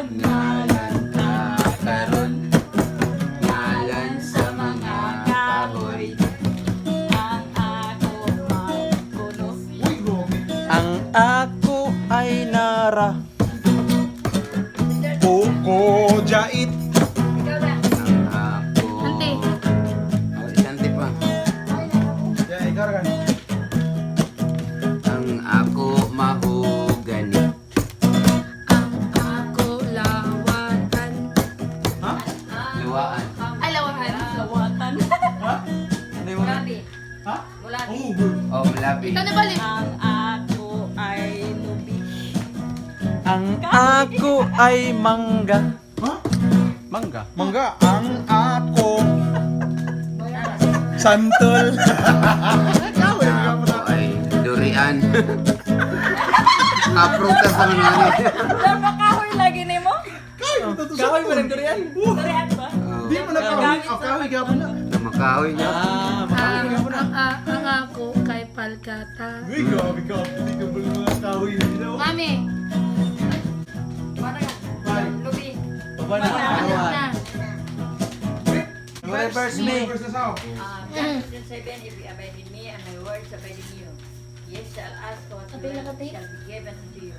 Ang ako magkuno. Uy, grabe. Ang ako ay nara. Koko jait. Ang ako Ante. Isante pa ikaw kan. Luwaan Ay, lawahan. Lawatan. Ano yung mga? Ha? Wala. Oh, good. Oh, malabi Ikaw na balik. Ang ako ay lubi. Ang ako ay mangga. Ha? Mangga? Mangga, ang ako. Santol. Ikaw Ako na. ay durian Kaprutas ang nga Alam mo kahoy lagi ni mo? Kahoy ba ng durian? Durian kahoy. Ang kahoy, gabo na. na makahoy niya Ah, makahoy po na. ang, ang, ang ako kay Palkata. Uy, grabe ka. Hindi ka ba mga kahoy na nila? Mami, Bye. Lubi. Baba na. Baba. na. Reverse me. Reverse na sao. Uh, John 7, if you abide in me and my words abide in you, yes, shall ask what you will, shall be given unto you.